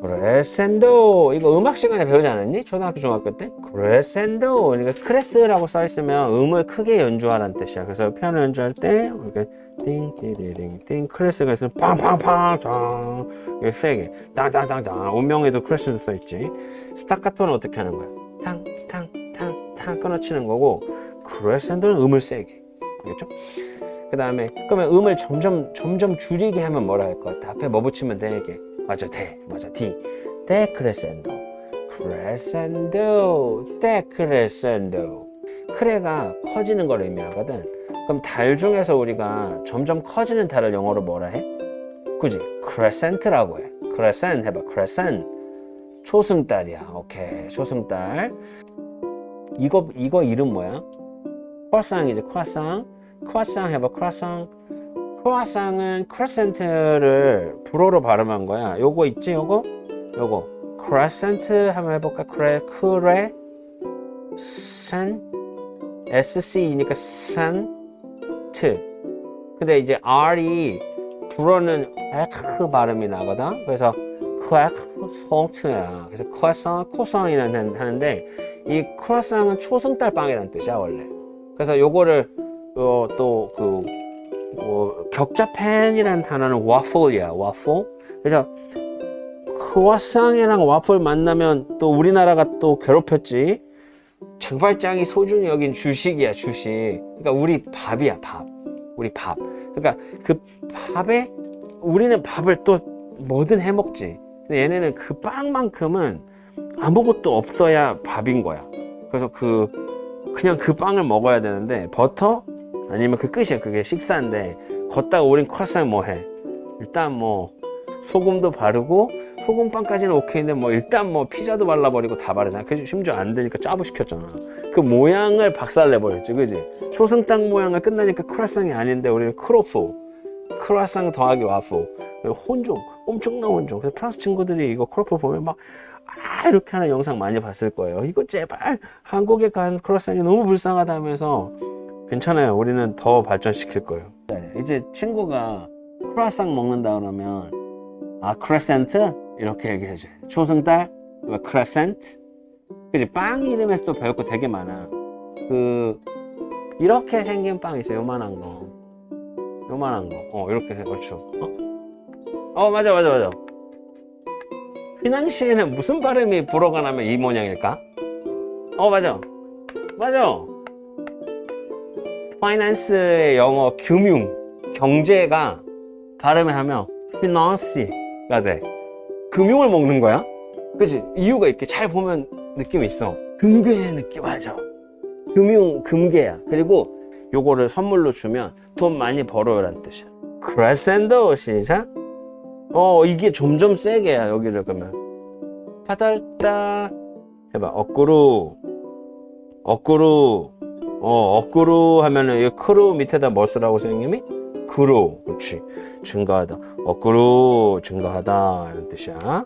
크레센도 이거 음악 시간에 배우지 않았니? 초등학교 중학교 때 크레센도 그러니까 크레스라고 써 있으면 음을 크게 연주하라는 뜻이야. 그래서 피아노 연주할 때 이렇게 띵띵띵띵 크레스가 있으면 팡팡팡 짱 이렇게 세게 땅땅땅땅 운명에도 크레스도 써 있지. 스타카토는 어떻게 하는 거야? 탕탕탕탕 끊어치는 거고 크레센도는 음을 세게 알겠죠? 그 다음에 그러면 음을 점점 점점 줄이게 하면 뭐라 할 것 같아? 앞에 뭐 붙이면 되게 맞아 대. 맞아 D 데 크레센도 크레센도 데 크레센도 크레가 커지는 걸 의미하거든. 그럼 달 중에서 우리가 점점 커지는 달을 영어로 뭐라 해? 그지? 크레센트라고 해. 크레센 해봐. 크레센. 초승달이야. 오케이. 초승달. 이거 이거 이름 뭐야? 크라상이지 크라상. 크라상 해봐. 크라상 크라상은 크레센트를 불어로 발음한 거야. 요거 있지 요거? 요거. 크레센트 한번 해볼까? 크레 크레 산 SC니까 산트 근데 이제 R이 불어는 에크 발음이 나거든? 그래서 크에크 성트야. 그래서 크라상 코상이라는 하는데 이 크라상은 초승달 빵이라는 뜻이야 원래. 그래서 요거를 어, 또그 뭐 격자팬이라는 단어는 와플이야 와플 그래서 크와상이랑 와플 만나면 또 우리나라가 또 괴롭혔지. 장발장이 소중히 여긴 주식이야 주식. 그러니까 우리 밥이야 밥. 우리 밥. 그러니까 그 밥에 우리는 밥을 또 뭐든 해 먹지. 근데 얘네는 그 빵만큼은 아무것도 없어야 밥인 거야. 그래서 그 그냥 그 빵을 먹어야 되는데 버터 아니면 그 끝이야 그게 식사인데 걷다가 우린 크라상 뭐해? 일단 뭐 소금도 바르고 소금빵까지는 오케이인데 뭐 일단 뭐 피자도 발라버리고 다 바르잖아. 그 심지어 안 되니까 짜부 시켰잖아. 그 모양을 박살내버렸지 그지? 초승달 모양을 끝나니까 크라상이 아닌데 우리는 크로프 크라상 더하기 와플 혼종 엄청난 혼종. 그래서 프랑스 친구들이 이거 크로프 보면 막 아, 이렇게 하는 영상 많이 봤을 거예요. 이거 제발 한국에 간 크로상이 너무 불쌍하다면서 괜찮아요. 우리는 더 발전시킬 거예요. 네, 이제 친구가 크로상 먹는다 그러면 아 크레센트 이렇게 얘기해 줘요. 초승달, 크레센트. 그지 빵 이름에서 또 배울 거 되게 많아. 그 이렇게 생긴 빵 있어요. 요만한 거, 요만한 거. 어 이렇게 그렇죠. 어? 어 맞아 맞아 맞아. 휘낭시에는 무슨 발음이 불어가 나면 이 모양일까? 어 맞아 맞아 파이낸스의 영어 금융 경제가 발음을 하면 피넌시가 돼. 금융을 먹는 거야? 그치? 이유가 있게 잘 보면 느낌이 있어. 금괴의 느낌 맞아. 금융 금괴야. 그리고 요거를 선물로 주면 돈 많이 벌어요라는 뜻이야. 크레센도 시작. 어 이게 점점 세게 야 여기를 그러면. 파달다 해봐. 억구루 억구루 어 억구루 하면은 이 크루 밑에다 뭐 쓰라고 선생님이? 그루 그렇지 증가하다. 억구루 증가하다. 이런 뜻이야